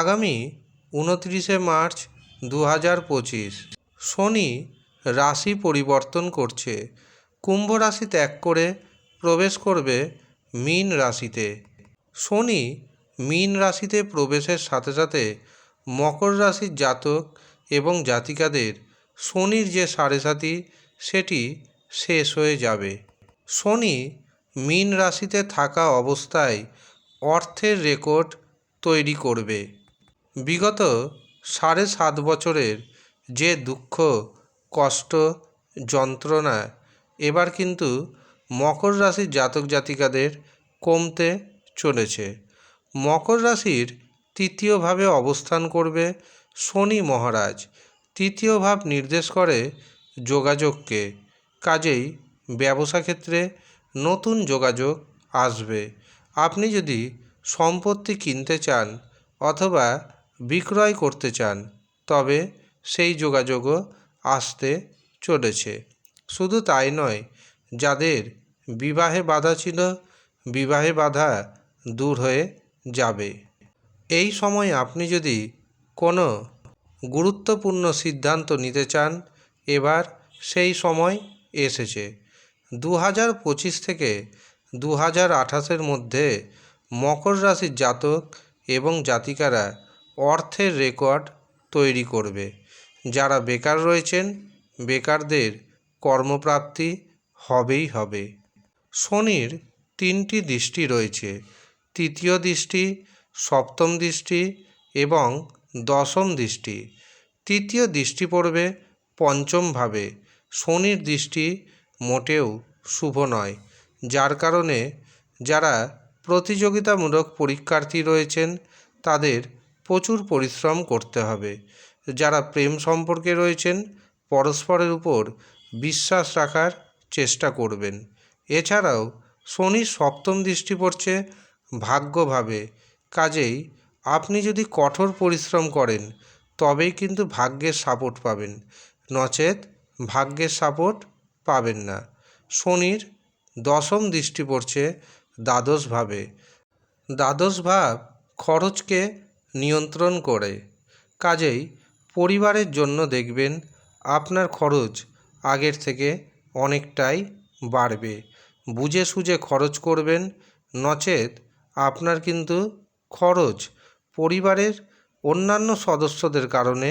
আগামী উনত্রিশে মার্চ দু হাজার পঁচিশ। শনি রাশি পরিবর্তন করছে। কুম্ভ রাশি ত্যাগ করে প্রবেশ করবে মীন রাশিতে। শনি মীন রাশিতে প্রবেশের সাথে সাথে মকর রাশির জাতক এবং জাতিকাদের শনির যে সাড়ে সাতি, সেটি শেষ হয়ে যাবে। শনি মীন রাশিতে থাকা অবস্থায় অর্থের রেকর্ড তৈরি করবে। বিগত সাড়ে সাত বছরের যে দুঃখ, কষ্ট, যন্ত্রণা, এবার কিন্তু মকর রাশির জাতক জাতিকাদের কমতে চলেছে। মকর রাশির তৃতীয়ভাবে অবস্থান করবে শনি মহারাজ। তৃতীয় ভাব নির্দেশ করে যোগাযোগকে। কাজেই ব্যবসা ক্ষেত্রে নতুন যোগাযোগ আসবে। আপনি যদি সম্পত্তি কিনতে চান অথবা বিক্রয় করতে চান, তবে সেই যোগাযোগও আসতে চলেছে। শুধু তাই নয়, যাদের বিবাহে বাধা ছিল, বিবাহে বাধা দূর হয়ে যাবে। এই সময় আপনি যদি কোনো গুরুত্বপূর্ণ সিদ্ধান্ত নিতে চান, এবার সেই সময় এসেছে। দু হাজার পঁচিশ থেকে দু হাজার আঠাশের মধ্যে মকর রাশির জাতক এবং জাতিকারা অর্থের রেকর্ড তৈরি করবে। যারা বেকার রয়েছেন, বেকারদের কর্মপ্রাপ্তি হবেই হবে। শনির তিনটি দৃষ্টি রয়েছে। তৃতীয় দৃষ্টি, সপ্তম দৃষ্টি এবং দশম দৃষ্টি। তৃতীয় দৃষ্টি পড়বে পঞ্চমভাবে। শনির দৃষ্টি মোটেও শুভ নয়। যার কারণে যারা প্রতিযোগিতামূলক পরীক্ষার্থী রয়েছেন, তাদের প্রচুর পরিশ্রম করতে হবে। যারা প্রেম সম্পর্কে রয়েছেন, পরস্পরের উপর বিশ্বাস রাখার চেষ্টা করবেন। এছাড়াও শনির সপ্তম দৃষ্টি পড়ছে ভাগ্যভাবে। কাজেই আপনি যদি কঠোর পরিশ্রম করেন, তবেই কিন্তু ভাগ্যের সাপোর্ট পাবেন। নচেত ভাগ্যের সাপোর্ট পাবেন না। শনির দশম দৃষ্টি পড়ছে দ্বাদশভাবে দ্বাদশ ভাব খরচকে নিয়ন্ত্রণ করে। কাজেই পরিবারের জন্য দেখবেন আপনার খরচ আগের থেকে অনেকটাই বাড়বে। বুঝে সুঝে খরচ করবেন, নচেত আপনার কিন্তু খরচ পরিবারের অন্যান্য সদস্যদের কারণে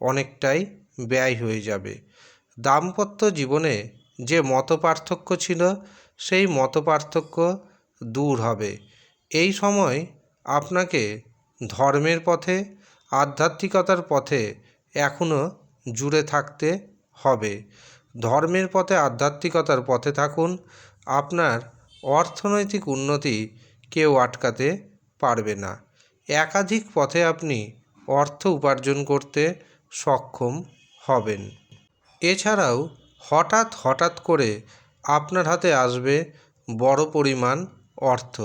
অনেকটাই ব্যয় হয়ে যাবে। দাম্পত্য জীবনে যে মতপার্থক্য ছিল, সেই মতপার্থক্য দূর হবে। এই সময় আপনাকে ধর্মের পথে, আধ্যাত্মিকতার পথে এখনও জুড়ে থাকতে হবে। ধর্মের পথে, আধ্যাত্মিকতার পথে থাকুন। আপনার অর্থনৈতিক উন্নতি কেউ আটকাতে পারবে না। একাধিক পথে আপনি অর্থ উপার্জন করতে সক্ষম হবেন। এছাড়াও হঠাৎ হঠাৎ করে আপনার হাতে আসবে বড় পরিমাণ অর্থ।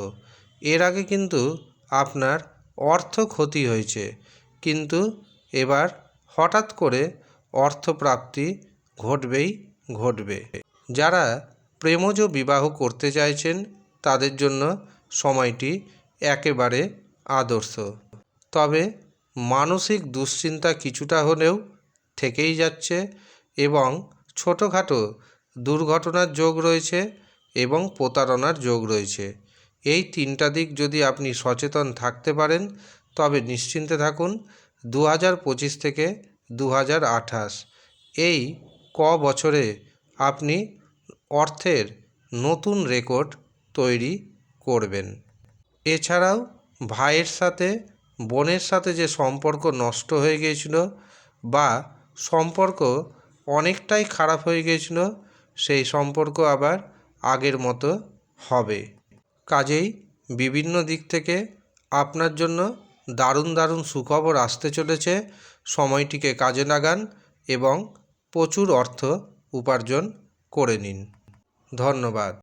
এর আগে কিন্তু আপনার অর্থ ক্ষতি হয়েছে। কিন্তু এবার হঠাৎ করে অর্থপ্রাপ্তি ঘটবেই ঘটবে। যারা প্রেমজ বিবাহ করতে চাইছেন, তাদের জন্য সময়টি একেবারে আদর্শ। তবে মানসিক দুশ্চিন্তা কিছুটা হলেও থেকেই যাচ্ছে এবং ছোটোখাটো দুর্ঘটনার যোগ রয়েছে এবং প্রতারণার যোগ রয়েছে। এই তিনটা দিক যদি আপনি সচেতন থাকতে পারেন, তবে নিশ্চিন্তে থাকুন দু হাজার পঁচিশ থেকে দু হাজার আঠাশ। এই ক বছরে আপনি অর্থের নতুন রেকর্ড তৈরি করবেন। এছাড়াও ভাইয়ের সাথে, বোনের সাথে যে সম্পর্ক নষ্ট হয়ে গিয়েছিল বা সম্পর্ক অনেকটাই খারাপ হয়ে গিয়েছিল, সেই সম্পর্ক আবার আগের মতো হবে। কাজেই বিভিন্ন দিক থেকে আপনার জন্য দারুণ দারুণ সুখবর আসতে চলেছে, সময়টিকে কাজে লাগান এবং প্রচুর অর্থ উপার্জন করে নিন। ধন্যবাদ।